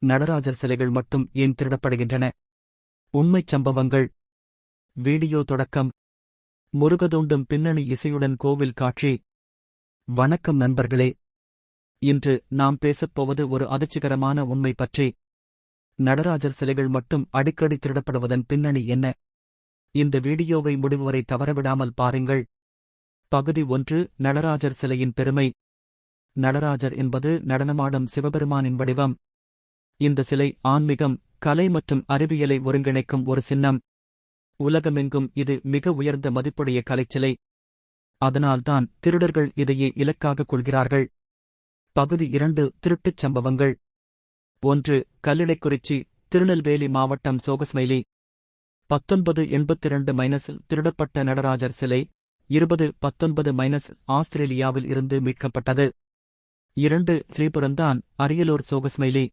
நடராஜர் சிலைகள் மட்டும் ஏன் திருடப்படுகின்றன? உண்மைச் சம்பவங்கள். வீடியோ தொடக்கம். முருகதூண்டும் பின்னணி இசையுடன் கோவில் காட்சி. வணக்கம் நண்பர்களே. இன்று நாம் பேசப் போவது ஒரு அதிர்ச்சிகரமான உண்மை பற்றி. நடராஜர் சிலைகள் மட்டும் அடிக்கடி திருடப்படுவதன் பின்னணி என்ன? இந்த வீடியோவை முடிவு வரை தவறவிடாமல் பாருங்கள். பகுதி ஒன்று நடராஜர் சிலையின் பெருமை. நடராஜர் என்பது நடனமாடும் சிவபெருமானின் வடிவம். இந்த சிலை ஆன்மீகம் கலை மற்றும் அறிவியலை ஒருங்கிணைக்கும் ஒரு சின்னம். உலகமெங்கும் இது மிக உயர்ந்த மதிப்புடைய கலைச்சிலை அதனால்தான் திருடர்கள் இதையே இலக்காகக் கொள்கிறார்கள். பகுதி இரண்டு திருட்டுச் சம்பவங்கள். ஒன்று கல்லிடைக்குறிச்சி திருநெல்வேலி மாவட்டம் சோகஸ்மைலி. பத்தொன்பது எண்பத்திரண்டு மைனஸில் திருடப்பட்ட நடராஜர் சிலை இருபது பத்தொன்பது மைனஸ் ஆஸ்திரேலியாவில் இருந்து மீட்கப்பட்டது. இரண்டு ஸ்ரீபுரந்தான் அரியலூர் சோகஸ்மைலி.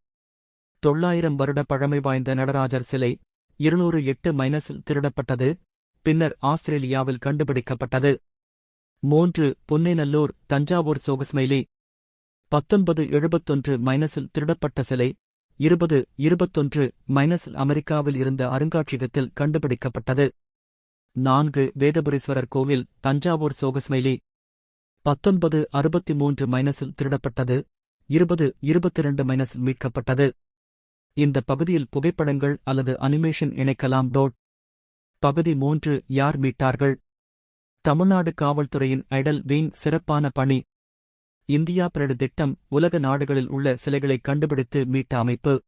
தொள்ளாயிரம் வருட பழமை வாய்ந்த நடராஜர் சிலை இருநூறு எட்டு மைனஸில் திருடப்பட்டது பின்னர் ஆஸ்திரேலியாவில் கண்டுபிடிக்கப்பட்டது. மூன்று பொன்னேநல்லூர் தஞ்சாவூர் சோகஸ்மைலி பத்தொன்பது எழுபத்தொன்று மைனஸில் திருடப்பட்ட சிலை இருபது இருபத்தொன்று மைனஸில் அமெரிக்காவில் இருந்த அருங்காட்சியகத்தில் கண்டுபிடிக்கப்பட்டது. நான்கு வேதபுரீஸ்வரர் கோவில் தஞ்சாவூர் சோகஸ்மைலி பத்தொன்பது அறுபத்தி மூன்று மைனஸில் திருடப்பட்டது இருபது இருபத்திரண்டு மைனஸில் மீட்கப்பட்டது. இந்த பகுதியில் புகைப்படங்கள் அல்லது அனிமேஷன் இணைக்கலாம். டோட். பகுதி மூன்று யார் மீட்டார்கள்? தமிழ்நாடு காவல்துறையின் ஐடல் வீண் சிறப்பான பணி. இந்தியா பிரடு திட்டம் உலக நாடுகளில் உள்ள சிலைகளை கண்டுபிடித்து மீட்ட அமைப்பு.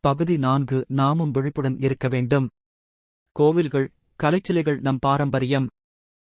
பகுதி நான்கு நாமும் விழிப்புடன் இருக்க வேண்டும். கோவில்கள் கலைச்சிலைகள் நம் பாரம்பரியம்.